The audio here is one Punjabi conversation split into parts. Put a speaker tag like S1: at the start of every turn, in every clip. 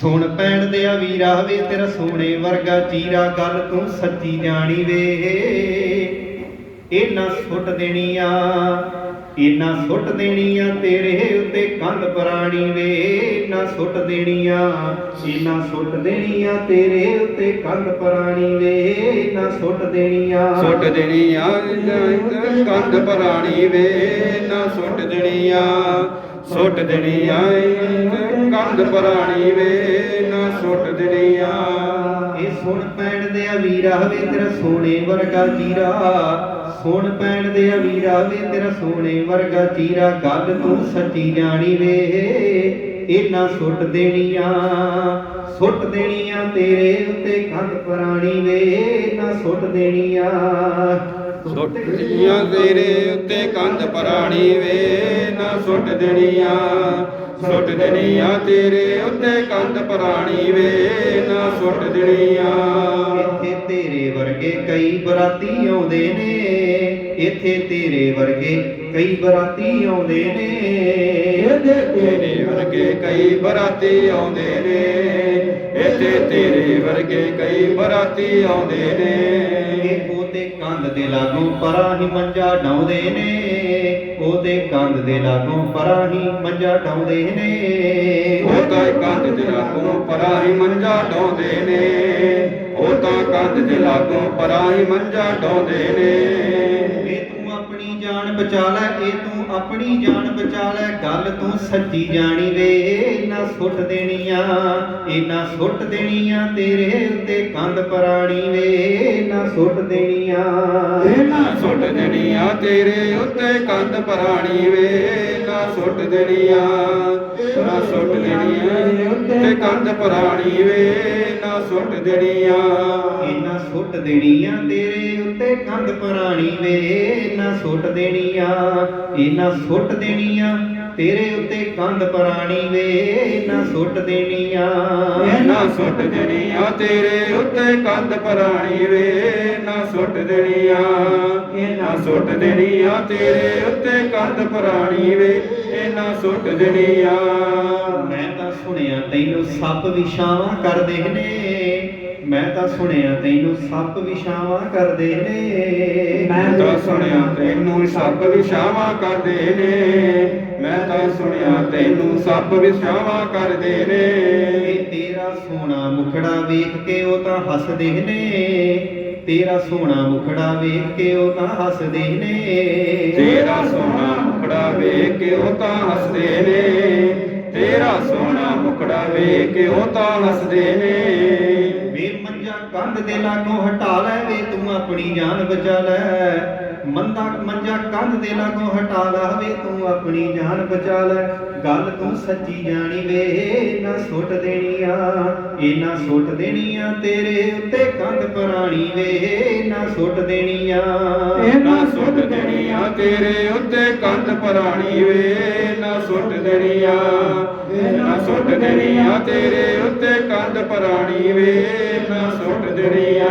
S1: ਸੁਣ ਪੈਣ ਦੇ ਆ ਵੀਰਾ ਵੇ ਤੇਰਾ ਸੋਨੇ ਵਰਗਾ ਚੀਰਾ, ਗੱਲ ਤੂੰ ਸੱਚੀ ਜਾਣੀ ਵੇ। ਇਹਨਾਂ ਸੁੱਟ ਦੇਣੀਆਂ ਇਹਨਾਂ ਸੁੱਟ ਦੇਣੀਆਂ ਤੇਰੇ ਉੱਤੇ ਕੰਧ ਪ੍ਰਾਣੀ ਵੇ। ਇਹਨਾਂ ਸੁੱਟ ਦੇਣੀਆਂ ਇਹਨਾਂ ਸੁੱਟ ਦੇਣੀਆਂ ਤੇਰੇ ਉੱਤੇ ਕੰਧ ਪੁਰਾਣੀ ਵੇ। ਇਹਨਾਂ ਸੁੱਟ ਦੇਣੀਆਂ।
S2: ਸੁੱਟ ਦੇਣੀਆਂ ਕੰਧ ਪਰਾਣੀ ਵੇ। ਨਾ ਸੁੱਟ ਦੇਣੀਆਂ ਸੁੱਟ ਦੇਣੀਆਂ ਕੰਧ ਪਰਾਣੀ ਵੇ, ਨਾ ਸੁੱਟ ਦੇਣੀਆਂ
S1: ਇਹ ਸੁਣ ਪੈਣ ਦੇ ਆ ਵੀਰਾ ਵੇ ਤੇਰਾ ਸੋਨੇ ਵਰਗਾ ਚੀਰਾ। ਸੁਣ ਪੈਣ ਦੇ ਆ ਵੀਰਾ ਵੇ ਤੇਰਾ ਸੋਨੇ ਵਰਗਾ ਚੀਰਾ। ਗੱਲ ਤੂੰ ਸੱਚੀ ਜਾਣੀ ਵੇ, ਇਹ ਨਾ ਸੁੱਟ ਦੇਣੀਆਂ ਸੁੱਟ ਦੇਣੀਆਂ ਤੇਰੇ ਉੱਤੇ ਕੰਧ ਪੁਰਾਣੀ ਵੇ ਨਾ ਸੁੱਟ ਦੇਣੀਆਂ
S2: ਸੁੱਟ ਦੇਣੀਆਂ ਤੇਰੇ ਉੱਤੇ ਕੰਧ ਪਰਾਣੀ ਵੇ ਨਾ ਸੁੱਟ ਦੇਣੀਆਂ ਸੁੱਟ ਦੇਣੀਆਂ ਤੇਰੇ ਉੱਤੇ ਕੰਧ ਪਰਾਣੀ ਵੇ ਨਾ ਸੁੱਟ ਦੇਣੀਆਂ।
S1: ਇੱਥੇ ਤੇਰੇ ਵਰਗੇ ਕਈ ਬਰਾਤੀ ਆਉਂਦੇ ਨੇ ਇੱਥੇ ਤੇਰੇ ਵਰਗੇ ਕਈ ਬਰਾਤੀ ਆਉਂਦੇ ਨੇ।
S2: ਇਹਦੇ ਤੇਰੇ ਵਰਗੇ ਕਈ ਬਰਾਤੀ ਆਉਂਦੇ ਨੇ ਇੱਥੇ ਤੇਰੇ ਵਰਗੇ ਕਈ ਬਰਾਤੀ ਆਉਂਦੇ ਨੇ।
S1: ਇਹ ਕੰਧ ਦੇ ਲਾਗੋਂ ਪਰਾਂ ਹੀ ਮੰਜਾ ਡਾਉਂਦੇ ਨੇ। ਉਹਦੇ ਕੰਧ ਦੇ ਲਾਗੋਂ ਪਰਾਂ ਹੀ ਮੰਜਾ ਡਾਉਂਦੇ ਨੇ।
S2: ਉਹ ਤਾਂ ਕੰਧ ਦੇ ਲਾਗੋਂ ਪਰਾਂ ਹੀ ਮੰਜਾ ਡਾਉਂਦੇ ਨੇ। ਉਹ ਤਾਂ ਕੰਧ ਦੇ ਲਾਗੋਂ ਪਰਾਂ ਹੀ ਮੰਜਾ ਡਾਉਂਦੇ ਨੇ।
S1: ਜਾਨ ਬਚਾ ਲੈ ਇਹ ਤੂੰ ਆਪਣੀ ਜਾਨ ਬਚਾ ਲੈ। ਗੱਲ ਤੂੰ ਸੱਚੀ ਜਾਣੀ ਵੇ ਇਹਨਾਂ ਸੁੱਟ ਦੇਣੀਆਂ ਇਹਨਾਂ ਸੁੱਟ ਦੇਣੀਆਂ ਤੇਰੇ ਉੱਤੇ ਕੰਧ ਪਰਾਣੀ ਵੇ ਇਹਨਾਂ ਸੁੱਟ ਦੇਣੀਆਂ।
S2: ਇਹਨਾਂ ਸੁੱਟ ਦੇਣੀਆਂ ਤੇਰੇ ਉੱਤੇ ਕੰਧ ਪਰਾਣੀ ਵੇ ਨਾ ਸੁੱਟ ਦੇਣੀਆਂ ਨਾ ਸੁੱਟ ਦੇਣੀਆਂ ਉੱਤੇ ਕੰਧ ਪਰਾਣੀ ਵੇ ਨਾ ਸੁੱਟ ਦੇਣੀਆਂ।
S1: ਇਹਨਾਂ ਸੁੱਟ ਦੇਣੀਆਂ ਤੇਰੇ ਉੱਤੇ ਕੰਧ ਪਰਾਣੀ ਵੇ ਇਹਨਾਂ ਸੁੱਟ ਦੇਣੀਆਂ ਇਹਨਾਂ ਸੁੱਟ ਦੇਣੀਆਂ ਤੇਰੇ ਉੱਤੇ ਕੰਧ ਪਰਾਣੀ ਵੇ ਇਹਨਾਂ ਸੁੱਟ ਦੇਣੀਆਂ।
S2: ਨਾ ਸੁੱਟ ਦੇਣੀਆਂ ਤੇਰੇ ਉੱਤੇ ਕੰਧ ਪਰਾਣੀ ਵੇ ਨਾ ਸੁੱਟ ਦੇਣੀਆਂ। ਨਾ ਸੁੱਟ ਦੇਣੀਆਂ ਤੇਰੇ ਉੱਤੇ ਕੰਧ ਪਰਾਣੀ ਵੇ ਨਾ ਸੁੱਟ ਦੇਣੀਆਂ।
S1: ਮੈਂ ਤਾਂ ਸੁਣਿਆ ਤੈਨੂੰ ਸੱਪ ਵਿਛਾਵਾਂ ਕਰਦੇ ਨੇ। ਮੈਂ ਤਾਂ ਸੁਣਿਆ ਤੈਨੂੰ ਸੱਪ ਵਿਛਾਵਾਂ ਕਰਦੇ ਨੇ।
S2: ਮੈਂ ਤਾਂ ਸੁਣਿਆ ਤੈਨੂੰ ਸੱਪ ਵਿਛਾਵਾਂ ਕਰਦੇ ਨੇ। ਮੈਂ ਤਾਂ ਸੁਣਿਆ ਤੈਨੂੰ ਸੱਪ ਵਿਛਾਵਾਂ ਕਰਦੇ ਨੇ।
S1: ਤੇਰਾ ਸੋਹਣਾ ਮੁਖੜਾ ਵੇਖ ਕੇ ਉਹ ਤਾਂ ਹੱਸਦੇ ਨੇ। ਤੇਰਾ ਸੋਹਣਾ ਮੁਖੜਾ ਵੇਖ ਕੇ ਉਹ ਤਾਂ ਹੱਸਦੇ ਨੇ।
S2: ਤੇਰਾ ਸੋਹਣਾ ਮੁਖੜਾ ਵੇਖ ਕੇ ਉਹ ਤਾਂ ਹੱਸਦੇ ਨੇ। ਤੇਰਾ ਸੋਹਣਾ ਮੁਖੜਾ ਵੇਖ ਕੇ ਉਹ ਤਾਂ ਹੱਸਦੇ ਨੇ।
S1: ਕੰਧ ਦੇ ਲਾਗੋਂ ਹਟਾ ਲੈ ਵੇ ਤੂੰ ਆਪਣੀ ਜਾਨ ਬਚਾ ਲੈ। ਮੰਦਾ ਮੰਜਾ ਕੰਧ ਦੇ ਲਾਗੋਂ ਹਟਾ ਲੈ ਵੇ ਤੂੰ ਆਪਣੀ ਜਾਨ ਬਚਾ ਲੈ। ਗੱਲ ਤੂੰ ਸੱਚੀ ਜਾਣੀ ਵੇ ਨਾ ਸੁੱਟ ਦੇਣੀਆਂ ਇਹ ਨਾ ਸੁੱਟ ਦੇਣੀ ਆ ਤੇਰੇ ਉੱਤੇ ਕੰਧ ਪੁਰਾਣੀ ਵੇ ਨਾ ਸੁੱਟ ਦੇਣੀਆਂ
S2: ਨਾ ਸੁੱਟ ਦੇਣੀ ਆ ਤੇਰੇ ਉੱਤੇ ਕੰਧ ਪਰਾਣੀ ਵੇ ਨਾ ਸੁੱਟ ਦੇਣੀ ਆ ਨਾ ਸੁੱਟ ਦੇਣੀਆਂ ਤੇਰੇ ਉੱਤੇ ਕੰਧ ਪਰਾਣੀ ਵੇ ਨਾ ਸੁੱਟ ਦੇਣੀਆਂ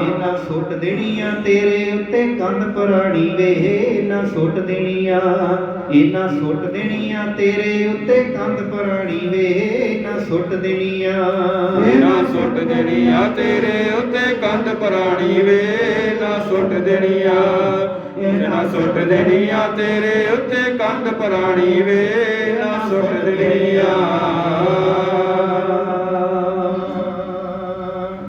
S1: ਇਹਨਾਂ ਸੁੱਟ ਦੇਣੀਆਂ ਤੇਰੇ ਉੱਤੇ ਕੰਧ ਪੁਰਾਣੀ ਵੇ ਨਾ ਸੁੱਟ ਦੇਣੀਆਂ। ਇਹਨਾਂ ਸੁੱਟ ਦੇਣੀਆਂ ਤੇਰੇ ਉੱਤੇ ਕੰਧ ਪੁਰਾਣੀ ਵੇ ਨਾ ਸੁੱਟ ਦੇਣੀਆਂ।
S2: ਨਾ ਸੁੱਟ ਦੇਣੀਆਂ ਤੇਰੇ ਉੱਤੇ ਕੰਧ ਪਰਾਣੀ ਵੇ ਨਾ ਸੁੱਟ ਦੇਣੀਆਂ। ਨਾ ਸੁੱਟ ਦੇਣੀਆਂ ਤੇਰੇ ਉੱਤੇ ਕੰਧ ਪਰਾਣੀ ਵੇ ਨਾ ਸੁੱਟ ਦੇਣੀਆਂ।